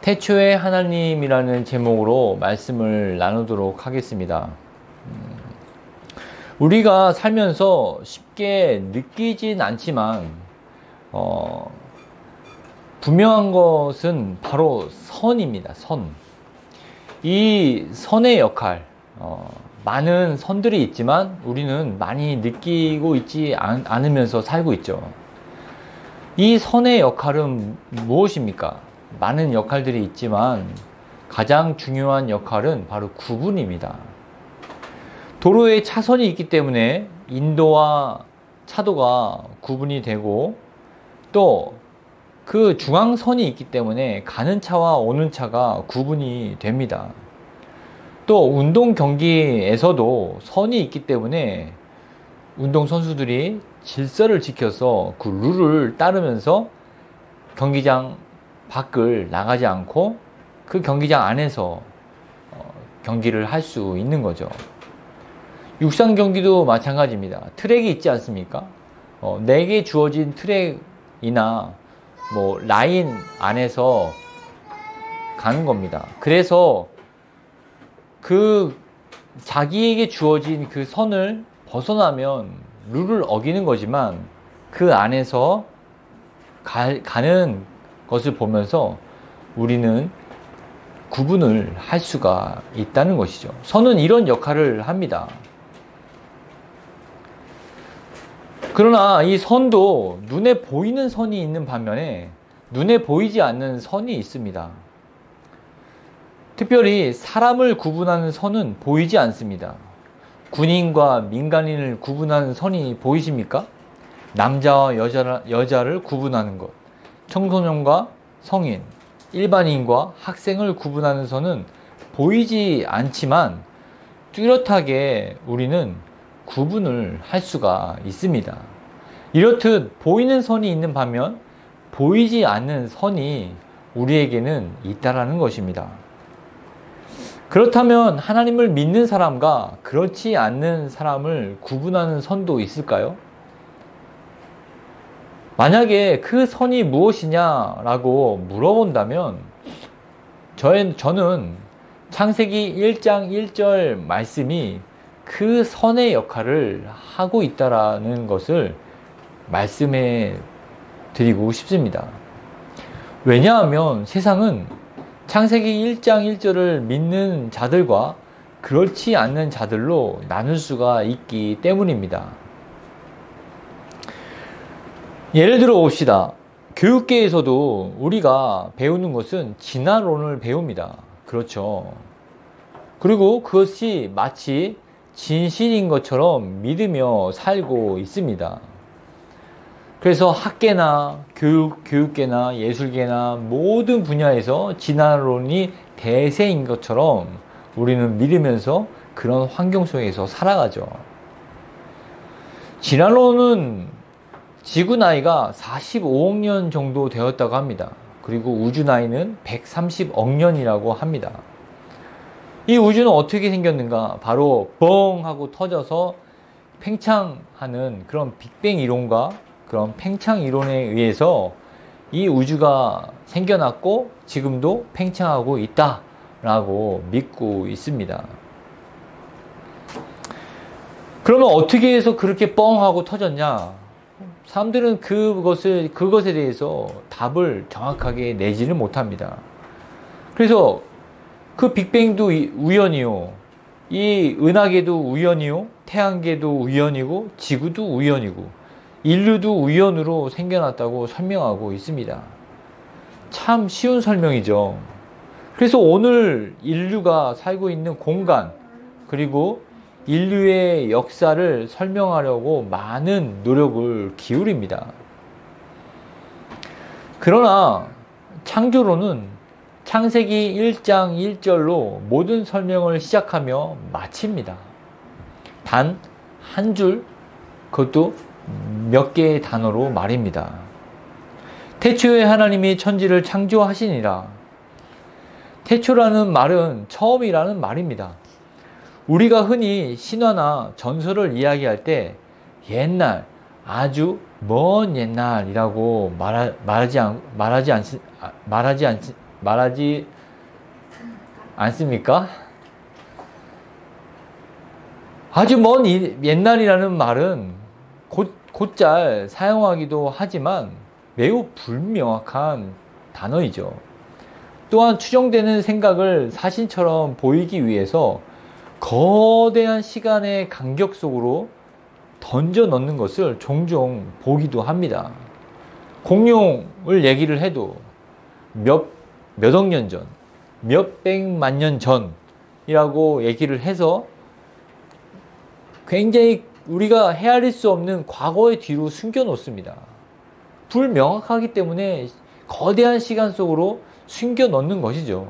태초의 하나님이라는 제목으로 말씀을 나누도록 하겠습니다. 음, 우리가 살면서 쉽게 느끼진 않지만, 어, 분명한 것은 바로 선입니다. 선. 이 선의 역할, 어, 많은 선들이 있지만 우리는 많이 느끼고 있지 않, 않으면서 살고 있죠. 이 선의 역할은 무엇입니까? 많은 역할들이 있지만 가장 중요한 역할은 바로 구분입니다. 도로에 차선이 있기 때문에 인도와 차도가 구분이 되고 또 그 중앙선이 있기 때문에 가는 차와 오는 차가 구분이 됩니다. 또 운동 경기에서도 선이 있기 때문에 운동 선수들이 질서를 지켜서 그 룰을 따르면서 경기장 밖을 나가지 않고 그 경기장 안에서 어, 경기를 할 수 있는 거죠. 육상 경기도 마찬가지입니다. 트랙이 있지 않습니까? 어, 4개 주어진 트랙이나 뭐 라인 안에서 가는 겁니다. 그래서 그 자기에게 주어진 그 선을 벗어나면 룰을 어기는 거지만 그 안에서 가, 가는 것을 보면서 우리는 구분을 할 수가 있다는 것이죠. 선은 이런 역할을 합니다. 그러나 이 선도 눈에 보이는 선이 있는 반면에 눈에 보이지 않는 선이 있습니다. 특별히 사람을 구분하는 선은 보이지 않습니다. 군인과 민간인을 구분하는 선이 보이십니까? 남자와 여자, 여자를 구분하는 것. 청소년과 성인, 일반인과 학생을 구분하는 선은 보이지 않지만 뚜렷하게 우리는 구분을 할 수가 있습니다. 이렇듯 보이는 선이 있는 반면 보이지 않는 선이 우리에게는 있다라는 것입니다. 그렇다면 하나님을 믿는 사람과 그렇지 않는 사람을 구분하는 선도 있을까요? 만약에 그 선이 무엇이냐라고 물어본다면 저의, 저는 창세기 1장 1절 말씀이 그 선의 역할을 하고 있다라는 것을 말씀해 드리고 싶습니다. 왜냐하면 세상은 창세기 1장 1절을 믿는 자들과 그렇지 않는 자들로 나눌 수가 있기 때문입니다. 예를 들어 봅시다. 교육계에서도 우리가 배우는 것은 진화론을 배웁니다. 그렇죠. 그리고 그것이 마치 진실인 것처럼 믿으며 살고 있습니다. 그래서 학계나 교육, 교육계나 예술계나 모든 분야에서 진화론이 대세인 것처럼 우리는 믿으면서 그런 환경 속에서 살아가죠. 진화론은 지구 나이가 45억 년 정도 되었다고 합니다. 그리고 우주 나이는 130억 년이라고 합니다. 이 우주는 어떻게 생겼는가? 바로 뻥 하고 터져서 팽창하는 그런 빅뱅 이론과 그런 팽창 이론에 의해서 이 우주가 생겨났고 지금도 팽창하고 있다라고 믿고 있습니다. 그러면 어떻게 해서 그렇게 뻥 하고 터졌냐? 사람들은 그것을, 그것에 대해서 답을 정확하게 내지는 못합니다. 그래서 그 빅뱅도 우연이요. 이 은하계도 우연이요. 태양계도 우연이고, 지구도 우연이고, 인류도 우연으로 생겨났다고 설명하고 있습니다. 참 쉬운 설명이죠. 그래서 오늘 인류가 살고 있는 공간, 그리고 인류의 역사를 설명하려고 많은 노력을 기울입니다. 그러나 창조로는 창세기 1장 1절로 모든 설명을 시작하며 마칩니다. 단 한 줄, 그것도 몇 개의 단어로 말입니다. 태초에 하나님이 천지를 창조하시니라. 태초라는 말은 처음이라는 말입니다. 우리가 흔히 신화나 전설을 이야기할 때 옛날, 아주 먼 옛날이라고 말하, 지 않, 말하지, 않, 말하지 않, 말하지 않습니까? 아주 먼 이- 옛날이라는 말은 곧, 곧잘 사용하기도 하지만 매우 불명확한 단어이죠. 또한 추정되는 생각을 사실처럼 보이기 위해서 거대한 시간의 간격 속으로 던져 넣는 것을 종종 보기도 합니다. 공룡을 얘기를 해도 몇, 몇억 년 전, 몇백만 년 전이라고 얘기를 해서 굉장히 우리가 헤아릴 수 없는 과거의 뒤로 숨겨 놓습니다. 불명확하기 때문에 거대한 시간 속으로 숨겨 넣는 것이죠.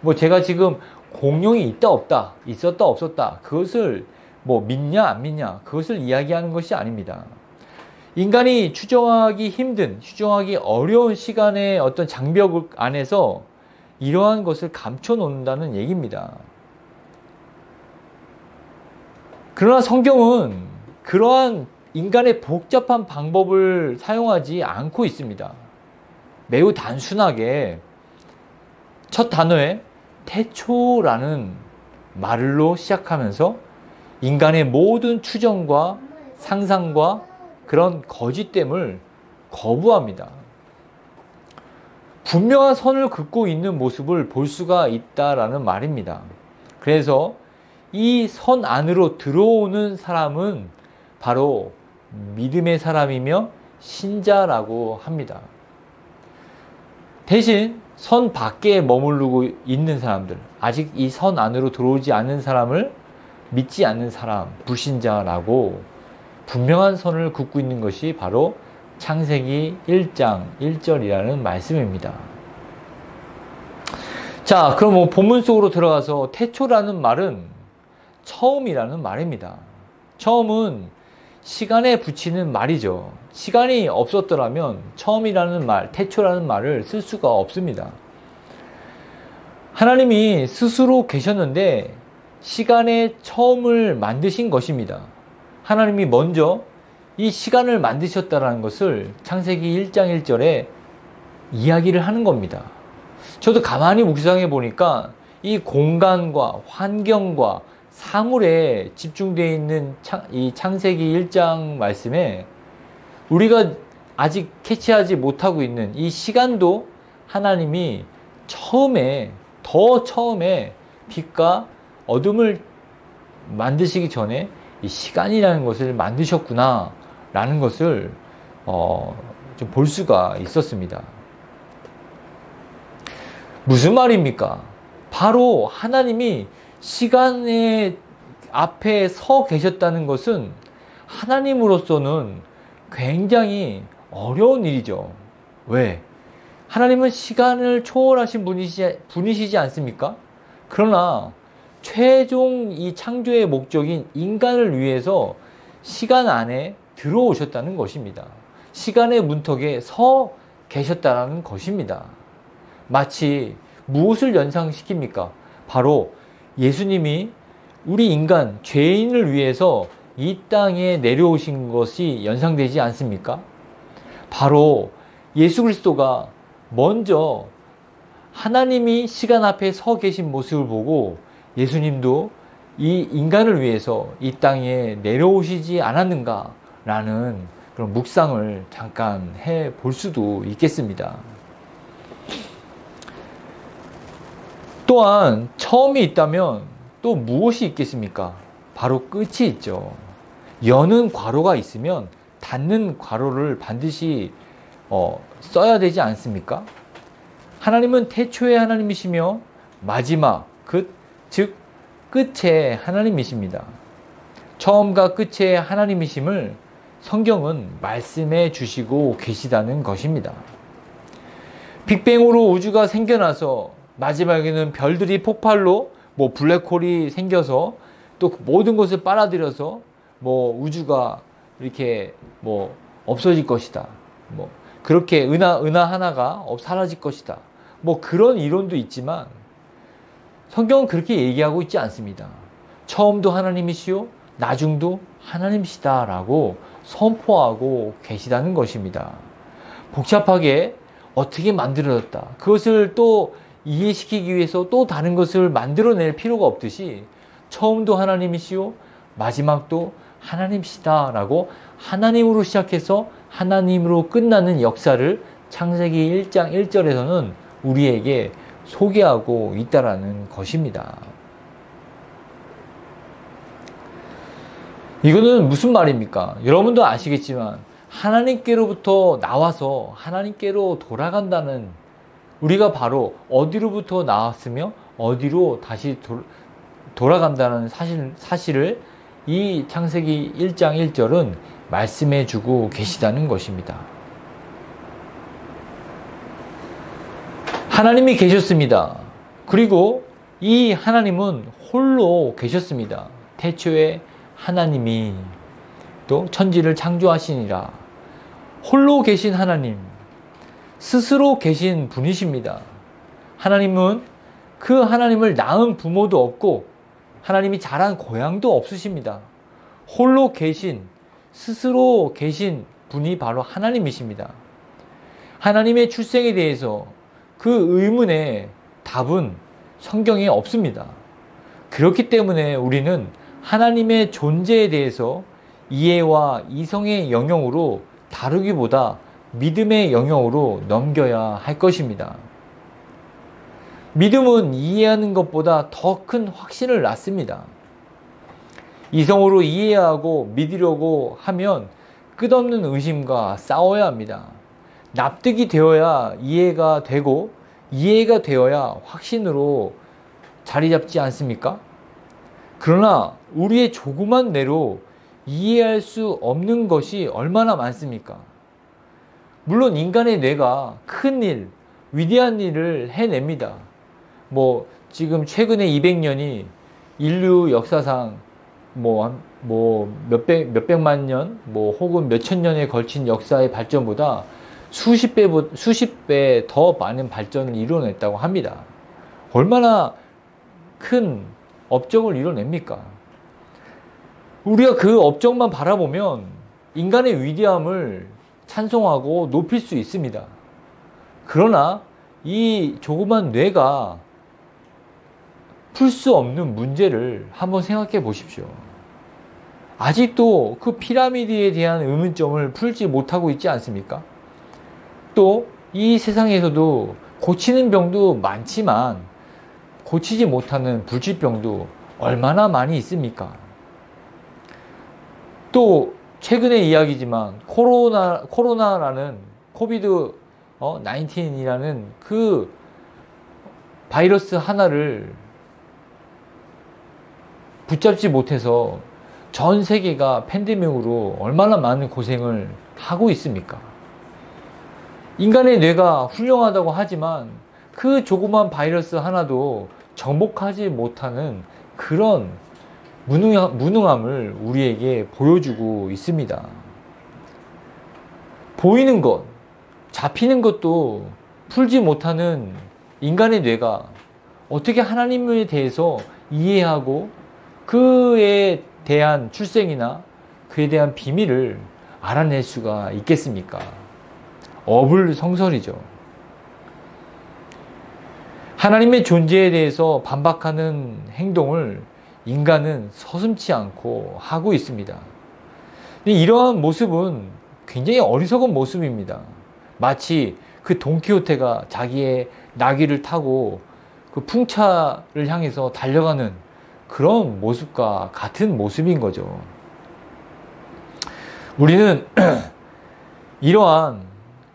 뭐 제가 지금 공룡이 있다 없다, 있었다 없었다, 그것을 뭐 믿냐 안 믿냐, 그것을 이야기하는 것이 아닙니다. 인간이 추정하기 힘든, 추정하기 어려운 시간의 어떤 장벽 안에서 이러한 것을 감춰 놓는다는 얘기입니다. 그러나 성경은 그러한 인간의 복잡한 방법을 사용하지 않고 있습니다. 매우 단순하게 첫 단어에 태초라는 말로 시작하면서 인간의 모든 추정과 상상과 그런 거짓됨을 거부합니다. 분명한 선을 긋고 있는 모습을 볼 수가 있다라는 말입니다. 그래서 이 선 안으로 들어오는 사람은 바로 믿음의 사람이며 신자라고 합니다. 대신 선 밖에 머무르고 있는 사람들, 아직 이 선 안으로 들어오지 않는 사람을 믿지 않는 사람, 불신자라고 분명한 선을 긋고 있는 것이 바로 창세기 1장 1절이라는 말씀입니다. 자, 그럼 뭐 본문 속으로 들어가서 태초라는 말은 처음이라는 말입니다. 처음은 시간에 붙이는 말이죠. 시간이 없었더라면 처음이라는 말, 태초라는 말을 쓸 수가 없습니다. 하나님이 스스로 계셨는데 시간의 처음을 만드신 것입니다. 하나님이 먼저 이 시간을 만드셨다는 것을 창세기 1장 1절에 이야기를 하는 겁니다. 저도 가만히 묵상해 보니까 이 공간과 환경과 사물에 집중되어 있는 창, 이 창세기 1장 말씀에 우리가 아직 캐치하지 못하고 있는 이 시간도 하나님이 처음에, 더 처음에 빛과 어둠을 만드시기 전에 이 시간이라는 것을 만드셨구나, 라는 것을, 어, 좀 볼 수가 있었습니다. 무슨 말입니까? 바로 하나님이 시간의 앞에 서 계셨다는 것은 하나님으로서는 굉장히 어려운 일이죠. 왜? 하나님은 시간을 초월하신 분이시, 분이시지 않습니까? 그러나 최종 이 창조의 목적인 인간을 위해서 시간 안에 들어오셨다는 것입니다. 시간의 문턱에 서 계셨다는 것입니다. 마치 무엇을 연상시킵니까? 바로 예수님이 우리 인간, 죄인을 위해서 이 땅에 내려오신 것이 연상되지 않습니까? 바로 예수 그리스도가 먼저 하나님이 시간 앞에 서 계신 모습을 보고 예수님도 이 인간을 위해서 이 땅에 내려오시지 않았는가라는 그런 묵상을 잠깐 해 볼 수도 있겠습니다. 또한 처음이 있다면 또 무엇이 있겠습니까? 바로 끝이 있죠. 여는 괄호가 있으면 닫는 괄호를 반드시 어, 써야 되지 않습니까? 하나님은 태초의 하나님이시며 마지막 끝, 즉 끝의 하나님이십니다. 처음과 끝의 하나님이심을 성경은 말씀해 주시고 계시다는 것입니다. 빅뱅으로 우주가 생겨나서 마지막에는 별들이 폭발로 뭐 블랙홀이 생겨서 또 모든 것을 빨아들여서 뭐 우주가 이렇게 뭐 없어질 것이다. 뭐 그렇게 은하 은하 하나가 사라질 것이다. 뭐 그런 이론도 있지만 성경은 그렇게 얘기하고 있지 않습니다. 처음도 하나님이시요 나중도 하나님이시다라고 선포하고 계시다는 것입니다. 복잡하게 어떻게 만들어졌다. 그것을 또 이해시키기 위해서 또 다른 것을 만들어낼 필요가 없듯이 처음도 하나님이시요 마지막도 하나님이시다라고 하나님으로 시작해서 하나님으로 끝나는 역사를 창세기 1장 1절에서는 우리에게 소개하고 있다라는 것입니다. 이거는 무슨 말입니까? 여러분도 아시겠지만 하나님께로부터 나와서 하나님께로 돌아간다는 우리가 바로 어디로부터 나왔으며 어디로 다시 도, 돌아간다는 사실, 사실을 이 창세기 1장 1절은 말씀해 주고 계시다는 것입니다. 하나님이 계셨습니다. 그리고 이 하나님은 홀로 계셨습니다. 태초에 하나님이 또 천지를 창조하시니라. 홀로 계신 하나님, 스스로 계신 분이십니다. 하나님은 그 하나님을 낳은 부모도 없고 하나님이 자란 고향도 없으십니다. 홀로 계신, 스스로 계신 분이 바로 하나님이십니다. 하나님의 출생에 대해서 그 의문의 답은 성경에 없습니다. 그렇기 때문에 우리는 하나님의 존재에 대해서 이해와 이성의 영역으로 다루기보다 믿음의 영역으로 넘겨야 할 것입니다. 믿음은 이해하는 것보다 더 큰 확신을 낳습니다. 이성으로 이해하고 믿으려고 하면 끝없는 의심과 싸워야 합니다. 납득이 되어야 이해가 되고 이해가 되어야 확신으로 자리 잡지 않습니까? 그러나 우리의 조그만 뇌로 이해할 수 없는 것이 얼마나 많습니까? 물론 인간의 뇌가 큰 일, 위대한 일을 해냅니다. 뭐 지금 최근에 200년이 인류 역사상 뭐, 뭐 몇백, 몇백만 년, 뭐 혹은 몇천 년에 걸친 역사의 발전보다 수십 배, 수십 배 더 많은 발전을 이뤄냈다고 합니다. 얼마나 큰 업적을 이뤄냅니까? 우리가 그 업적만 바라보면 인간의 위대함을 찬송하고 높일 수 있습니다. 그러나 이 조그만 뇌가 풀 수 없는 문제를 한번 생각해 보십시오. 아직도 그 피라미드에 대한 의문점을 풀지 못하고 있지 않습니까? 또 이 세상에서도 고치는 병도 많지만 고치지 못하는 불치병도 얼마나 많이 있습니까? 또 최근의 이야기지만 코로나 코로나라는 코비드 19이라는 그 바이러스 하나를 붙잡지 못해서 전 세계가 팬데믹으로 얼마나 많은 고생을 하고 있습니까? 인간의 뇌가 훌륭하다고 하지만 그 조그만 바이러스 하나도 정복하지 못하는 그런 무능함, 을 우리에게 보여주고 있습니다. 보이는 것, 잡히는 것도 풀지 못하는 인간의 뇌가 어떻게 하나님에 대해서 이해하고 그에 대한 출생이나 그에 대한 비밀을 알아낼 수가 있겠습니까? 어불성설이죠. 하나님의 존재에 대해서 반박하는 행동을 인간은 서슴치 않고 하고 있습니다. 이러한 모습은 굉장히 어리석은 모습입니다. 마치 그 돈키호테가 자기의 나귀를 타고 그 풍차를 향해서 달려가는 그런 모습과 같은 모습인 거죠. 우리는 이러한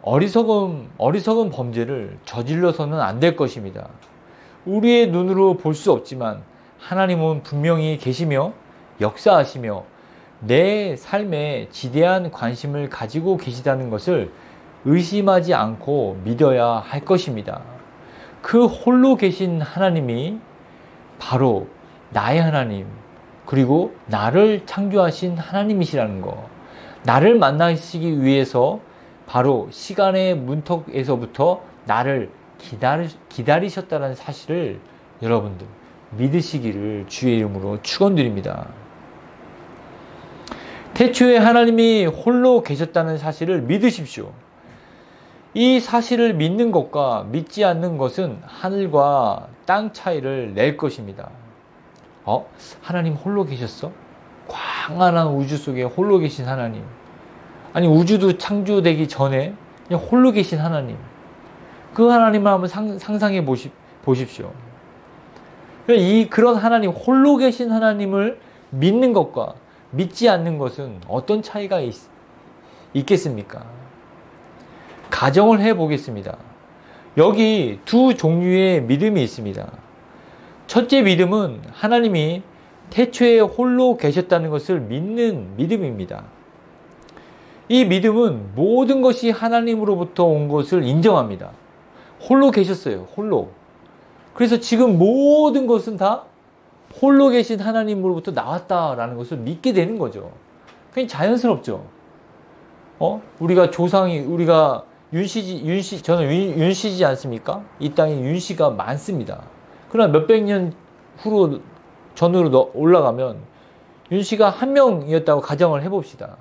어리석은, 어리석은 범죄를 저질러서는 안 될 것입니다. 우리의 눈으로 볼 수 없지만 하나님은 분명히 계시며 역사하시며 내 삶에 지대한 관심을 가지고 계시다는 것을 의심하지 않고 믿어야 할 것입니다. 그 홀로 계신 하나님이 바로 나의 하나님, 그리고 나를 창조하신 하나님이시라는 거. 나를 만나시기 위해서 바로 시간의 문턱에서부터 나를 기다리, 기다리셨다는 사실을 여러분들 믿으시기를 주의 이름으로 축원드립니다. 태초에 하나님이 홀로 계셨다는 사실을 믿으십시오. 이 사실을 믿는 것과 믿지 않는 것은 하늘과 땅 차이를 낼 것입니다. 어? 하나님 홀로 계셨어? 광활한 우주 속에 홀로 계신 하나님. 아니, 우주도 창조되기 전에 그냥 홀로 계신 하나님. 그 하나님을 한번 상, 보시, 보십시오. 이, 그런 하나님, 홀로 계신 하나님을 믿는 것과 믿지 않는 것은 어떤 차이가 있, 있겠습니까? 가정을 해 보겠습니다. 여기 두 종류의 믿음이 있습니다. 첫째 믿음은 하나님이 태초에 홀로 계셨다는 것을 믿는 믿음입니다. 이 믿음은 모든 것이 하나님으로부터 온 것을 인정합니다. 홀로 계셨어요. 홀로. 그래서 지금 모든 것은 다 홀로 계신 하나님으로부터 나왔다라는 것을 믿게 되는 거죠. 그냥 자연스럽죠. 어? 우리가 조상이, 우리가 윤씨지, 윤씨, 저는 윤, 윤씨지 않습니까? 이 땅에 윤씨가 많습니다. 그러나 몇백 년 후로, 전으로 올라가면 윤 씨가 한 명이었다고 가정을 해봅시다.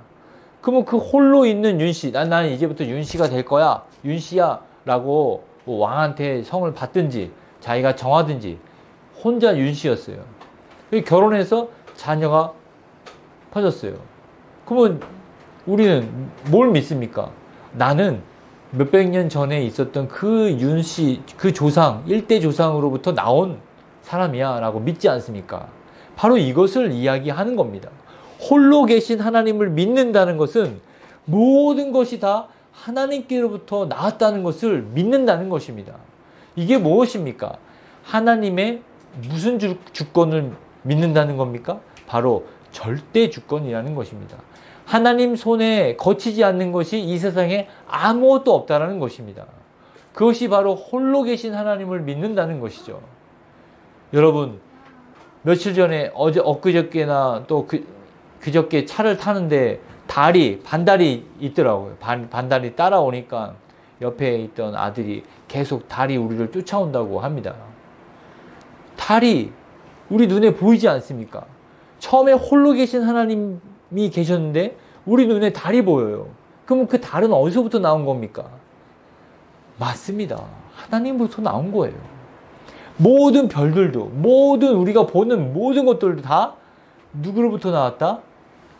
그러면 그 홀로 있는 윤 씨, 난, 나는 이제부터 윤 씨가 될 거야. 윤 씨야. 라고 뭐 왕한테 성을 받든지 자기가 정하든지 혼자 윤 씨였어요. 결혼해서 자녀가 퍼졌어요. 그러면 우리는 뭘 믿습니까? 나는 몇백 년 전에 있었던 그 윤씨, 그 조상, 일대 조상으로부터 나온 사람이야 라고 믿지 않습니까? 바로 이것을 이야기하는 겁니다. 홀로 계신 하나님을 믿는다는 것은 모든 것이 다 하나님께로부터 나왔다는 것을 믿는다는 것입니다. 이게 무엇입니까? 하나님의 무슨 주, 주권을 믿는다는 겁니까? 바로 절대 주권이라는 것입니다. 하나님 손에 거치지 않는 것이 이 세상에 아무것도 없다라는 것입니다. 그것이 바로 홀로 계신 하나님을 믿는다는 것이죠. 여러분, 며칠 전에 어제 엊그저께나 또 그, 그저께 차를 타는데 다리, 반다리 있더라고요. 반, 반다리 따라오니까 옆에 있던 아들이 계속 다리 우리를 쫓아온다고 합니다. 달이 우리 눈에 보이지 않습니까? 처음에 홀로 계신 하나님이 계셨는데 우리 눈에 달이 보여요. 그럼 그 달은 어디서부터 나온 겁니까? 맞습니다. 하나님부터 나온 거예요. 모든 별들도, 모든 우리가 보는 모든 것들도 다 누구로부터 나왔다?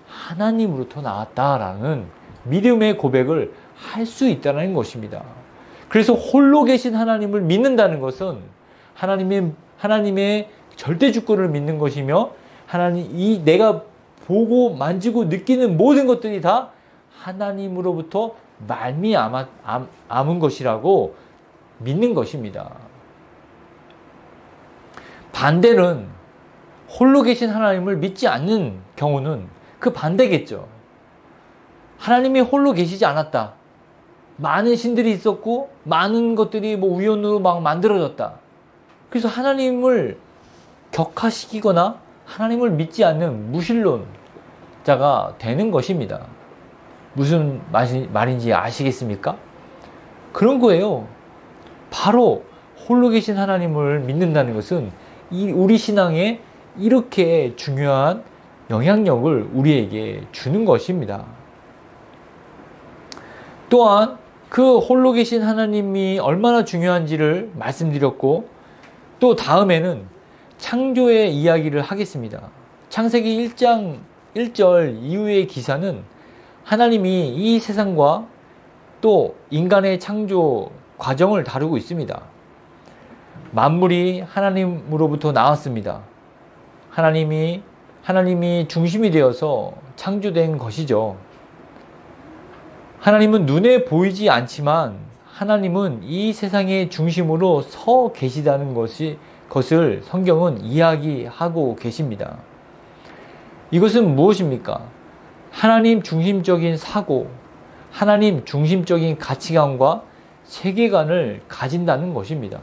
하나님으로부터 나왔다라는 믿음의 고백을 할 수 있다는 것입니다. 그래서 홀로 계신 하나님을 믿는다는 것은 하나님의 하나님의 절대 주권을 믿는 것이며 하나님 이 내가 보고 만지고 느끼는 모든 것들이 다 하나님으로부터 말미암은 것이라고 믿는 것입니다. 반대는 홀로 계신 하나님을 믿지 않는 경우는 그 반대겠죠. 하나님이 홀로 계시지 않았다. 많은 신들이 있었고 많은 것들이 뭐 우연으로 막 만들어졌다. 그래서 하나님을 격화시키거나 하나님을 믿지 않는 무신론자가 되는 것입니다. 무슨 말인지 아시겠습니까? 그런 거예요. 바로 홀로 계신 하나님을 믿는다는 것은 이 우리 신앙에 이렇게 중요한 영향력을 우리에게 주는 것입니다. 또한 그 홀로 계신 하나님이 얼마나 중요한지를 말씀드렸고 또 다음에는 창조의 이야기를 하겠습니다. 창세기 1장 1절 이후의 기사는 하나님이 이 세상과 또 인간의 창조 과정을 다루고 있습니다. 만물이 하나님으로부터 나왔습니다. 하나님이 하나님이 중심이 되어서 창조된 것이죠. 하나님은 눈에 보이지 않지만 하나님은 이 세상의 중심으로 서 계시다는 것이 것을 성경은 이야기하고 계십니다. 이것은 무엇입니까? 하나님 중심적인 사고, 하나님 중심적인 가치관과 세계관을 가진다는 것입니다.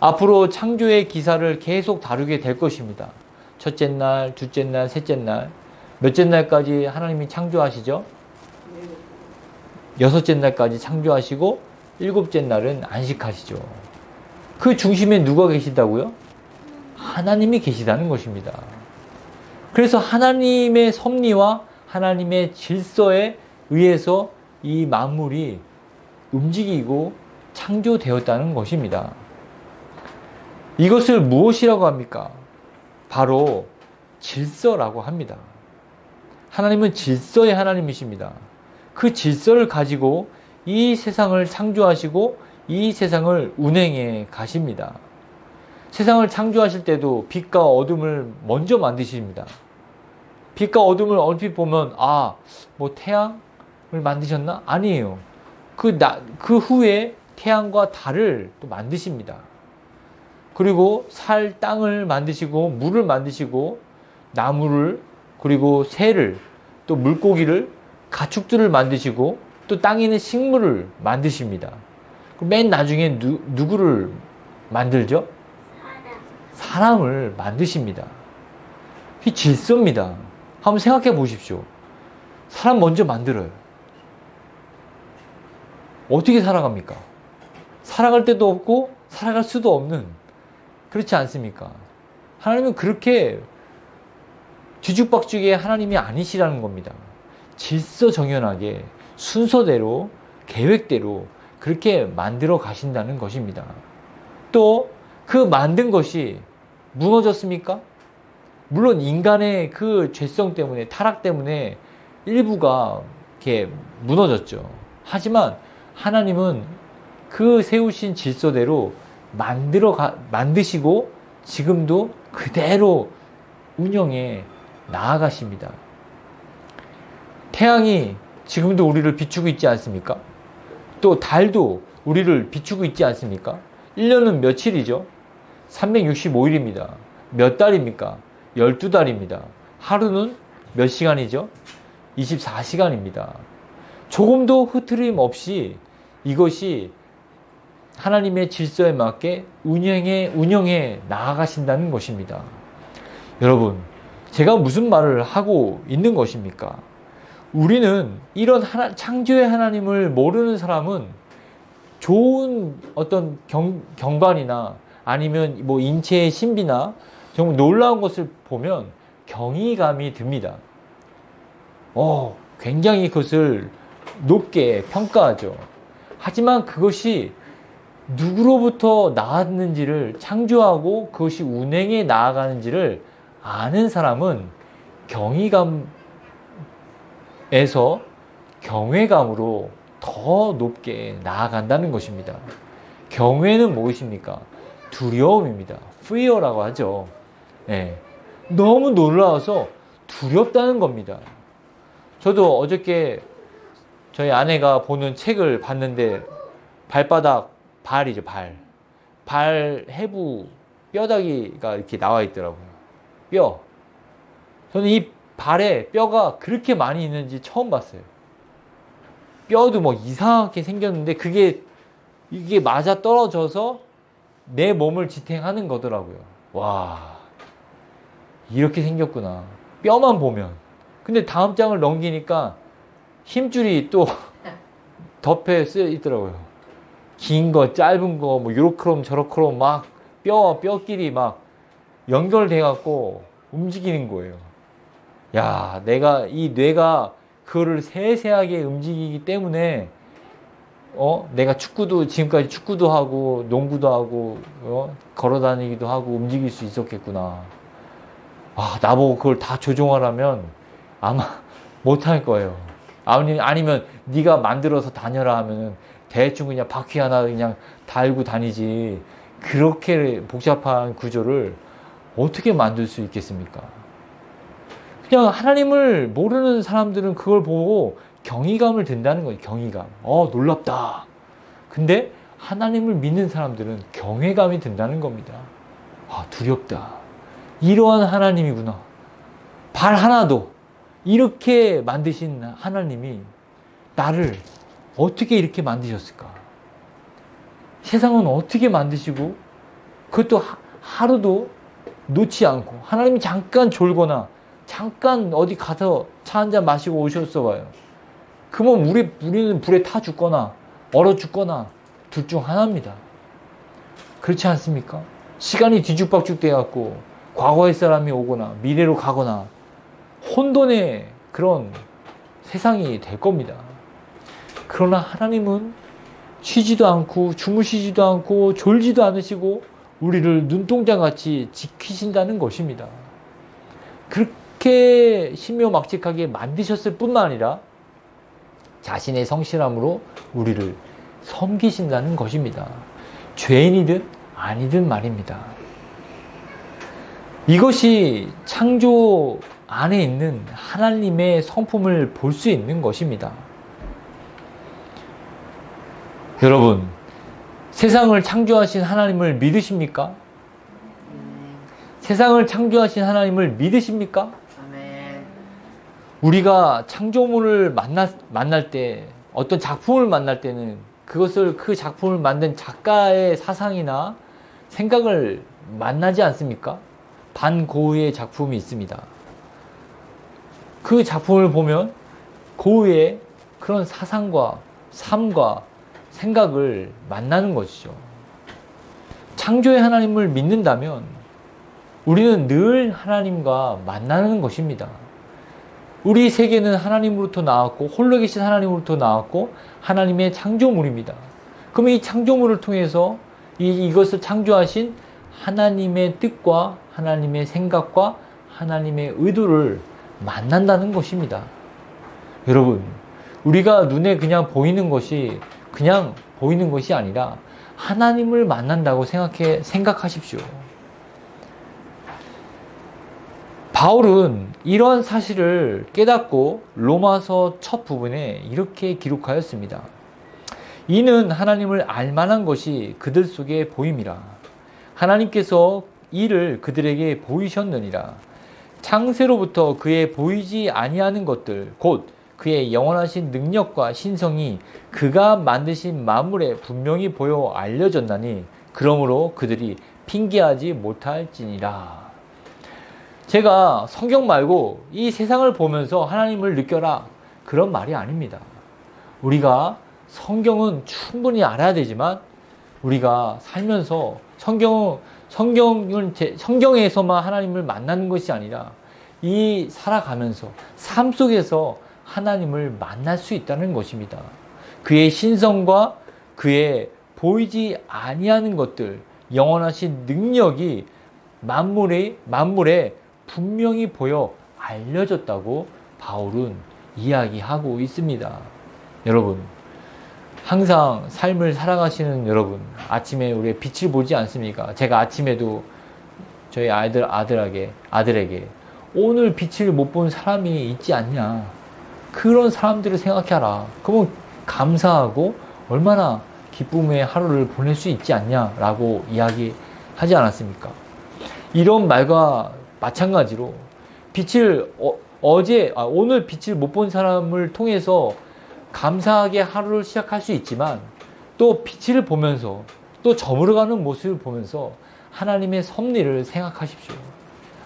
앞으로 창조의 기사를 계속 다루게 될 것입니다. 첫째 날, 둘째 날, 셋째 날, 몇째 날까지 하나님이 창조하시죠? 여섯째 날까지 창조하시고 일곱째 날은 안식하시죠. 그 중심에 누가 계시다고요? 하나님이 계시다는 것입니다. 그래서 하나님의 섭리와 하나님의 질서에 의해서 이 만물이 움직이고 창조되었다는 것입니다. 이것을 무엇이라고 합니까? 바로 질서라고 합니다. 하나님은 질서의 하나님이십니다. 그 질서를 가지고 이 세상을 창조하시고 이 세상을 운행해 가십니다. 세상을 창조하실 때도 빛과 어둠을 먼저 만드십니다. 빛과 어둠을 얼핏 보면 아, 뭐 태양을 만드셨나? 아니에요. 그, 나, 그 후에 태양과 달을 또 만드십니다. 그리고 살 땅을 만드시고 물을 만드시고 나무를 그리고 새를 또 물고기를 가축들을 만드시고 또 땅에 있는 식물을 만드십니다. 맨 나중에 누, 누구를 만들죠? 사람을 만드십니다. 이 질서입니다. 한번 생각해 보십시오. 사람 먼저 만들어요. 어떻게 살아갑니까? 살아갈 때도 없고 살아갈 수도 없는 그렇지 않습니까? 하나님은 그렇게 뒤죽박죽의 하나님이 아니시라는 겁니다. 질서 정연하게 순서대로 계획대로 그렇게 만들어 가신다는 것입니다. 또 그 만든 것이 무너졌습니까? 물론 인간의 그 죄성 때문에 타락 때문에 일부가 이렇게 무너졌죠. 하지만 하나님은 그 세우신 질서대로 만들어 가, 만드시고 지금도 그대로 운영해 나아가십니다. 태양이 지금도 우리를 비추고 있지 않습니까? 또 달도 우리를 비추고 있지 않습니까? 1년은 며칠이죠? 365일입니다. 몇 달입니까? 12달입니다. 하루는 몇 시간이죠? 24시간입니다. 조금도 흐트림 없이 이것이 하나님의 질서에 맞게 운영해, 운영해 나아가신다는 것입니다. 여러분, 제가 무슨 말을 하고 있는 것입니까? 우리는 이런 하나, 창조의 하나님을 모르는 사람은 좋은 어떤 경, 경관이나 아니면 뭐 인체의 신비나 정말 놀라운 것을 보면 경이감이 듭니다. 어, 굉장히 그것을 높게 평가하죠. 하지만 그것이 누구로부터 나왔는지를 창조하고 그것이 운행에 나아가는지를 아는 사람은 경이감 에서 경외감으로 더 높게 나아간다는 것입니다. 경외는 무엇입니까? 두려움입니다. fear라고 하죠. 예. 너무 놀라워서 두렵다는 겁니다. 저도 어저께 저희 아내가 보는 책을 봤는데 발바닥 발이죠, 발. 발 해부 뼈다귀가 이렇게 나와 있더라고요. 뼈. 저는 이 발에 뼈가 그렇게 많이 있는지 처음 봤어요. 뼈도 뭐 이상하게 생겼는데 그게 이게 맞아 떨어져서 내 몸을 지탱하는 거더라고요. 와. 이렇게 생겼구나. 뼈만 보면. 근데 다음 장을 넘기니까 힘줄이 또 덮여 쓰여 있더라고요. 긴 거, 짧은 거, 뭐, 요렇크롬, 저렇크롬 막 뼈와 뼈끼리 막 연결돼 갖고 움직이는 거예요. 야, 내가, 이 뇌가 그거를 세세하게 움직이기 때문에, 어, 내가 축구도, 지금까지 축구도 하고, 농구도 하고, 어, 걸어 다니기도 하고, 움직일 수 있었겠구나. 아, 나보고 그걸 다 조종하라면 아마 못할 거예요. 아니, 아니면 네가 만들어서 다녀라 하면은 대충 그냥 바퀴 하나 그냥 달고 다니지. 그렇게 복잡한 구조를 어떻게 만들 수 있겠습니까? 그냥 하나님을 모르는 사람들은 그걸 보고 경이감을 든다는 거예요. 경이감. 어, 놀랍다. 근데 하나님을 믿는 사람들은 경외감이 든다는 겁니다. 아, 두렵다. 이러한 하나님이구나. 발 하나도 이렇게 만드신 하나님이 나를 어떻게 이렇게 만드셨을까? 세상은 어떻게 만드시고 그것도 하루도 놓지 않고 하나님이 잠깐 졸거나 잠깐 어디 가서 차 한 잔 마시고 오셨어 봐요. 그러면 우리, 우리는 불에 타 죽거나 얼어 죽거나 둘 중 하나입니다. 그렇지 않습니까? 시간이 뒤죽박죽 돼갖고 과거의 사람이 오거나 미래로 가거나 혼돈의 그런 세상이 될 겁니다. 그러나 하나님은 쉬지도 않고 주무시지도 않고 졸지도 않으시고 우리를 눈동자 같이 지키신다는 것입니다. 그 렇게 신묘막직하게 만드셨을 뿐만 아니라 자신의 성실함으로 우리를 섬기신다는 것입니다. 죄인이든 아니든 말입니다. 이것이 창조 안에 있는 하나님의 성품을 볼 수 있는 것입니다. 여러분, 세상을 창조하신 하나님을 믿으십니까? 세상을 창조하신 하나님을 믿으십니까? 우리가 창조물을 만나, 만날 때, 어떤 작품을 만날 때는 그것을 그 작품을 만든 작가의 사상이나 생각을 만나지 않습니까? 반 고흐의 작품이 있습니다. 그 작품을 보면 고흐의 그런 사상과 삶과 생각을 만나는 것이죠. 창조의 하나님을 믿는다면 우리는 늘 하나님과 만나는 것입니다. 우리 세계는 하나님으로부터 나왔고 홀로 계신 하나님으로부터 나왔고 하나님의 창조물입니다. 그럼 이 창조물을 통해서 이, 이것을 창조하신 하나님의 뜻과 하나님의 생각과 하나님의 의도를 만난다는 것입니다. 여러분, 우리가 눈에 그냥 보이는 것이 그냥 보이는 것이 아니라 하나님을 만난다고 생각해 생각하십시오. 바울은 이러한 사실을 깨닫고 로마서 첫 부분에 이렇게 기록하였습니다. 이는 하나님을 알만한 것이 그들 속에 보임이라. 하나님께서 이를 그들에게 보이셨느니라. 창세로부터 그의 보이지 아니하는 것들, 곧 그의 영원하신 능력과 신성이 그가 만드신 만물에 분명히 보여 알려졌나니, 그러므로 그들이 핑계하지 못할지니라. 제가 성경 말고 이 세상을 보면서 하나님을 느껴라. 그런 말이 아닙니다. 우리가 성경은 충분히 알아야 되지만 우리가 살면서 성경은 성경은 제, 성경에서만 하나님을 만나는 것이 아니라 이 살아가면서 삶 속에서 하나님을 만날 수 있다는 것입니다. 그의 신성과 그의 보이지 아니하는 것들, 영원하신 능력이 만물에 만물에 분명히 보여 알려졌다고 바울은 이야기하고 있습니다. 여러분, 항상 삶을 살아가시는 여러분, 아침에 우리 빛을 보지 않습니까? 제가 아침에도 저희 아이들 아들에게 아들에게 오늘 빛을 못 본 사람이 있지 않냐? 그런 사람들을 생각해라. 그러면 감사하고 얼마나 기쁨의 하루를 보낼 수 있지 않냐라고 이야기하지 않았습니까? 이런 말과 마찬가지로 빛을 어, 제 아, 오늘 빛을 못 본 사람을 통해서 감사하게 하루를 시작할 수 있지만 또 빛을 보면서 또 저물어가는 모습을 보면서 하나님의 섭리를 생각하십시오.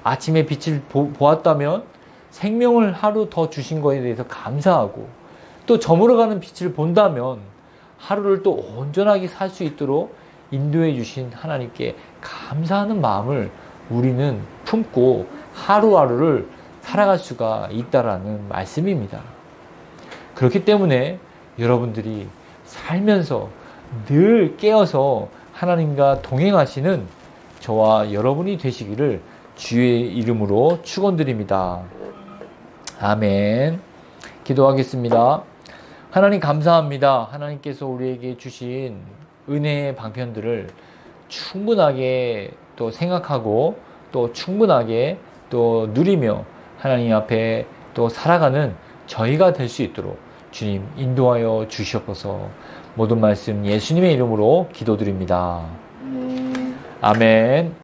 아침에 빛을 보, 보았다면 생명을 하루 더 주신 것에 대해서 감사하고 또 저물어가는 빛을 본다면 하루를 또 온전하게 살 수 있도록 인도해 주신 하나님께 감사하는 마음을 우리는 품고 하루하루를 살아갈 수가 있다라는 말씀입니다. 그렇기 때문에 여러분들이 살면서 늘 깨어서 하나님과 동행하시는 저와 여러분이 되시기를 주의 이름으로 축원드립니다. 아멘. 기도하겠습니다. 하나님 감사합니다. 하나님께서 우리에게 주신 은혜의 방편들을 충분하게 또 생각하고 또 충분하게 또 누리며 하나님 앞에 또 살아가는 저희가 될 수 있도록 주님 인도하여 주시옵소서 모든 말씀 예수님의 이름으로 기도드립니다. 아멘.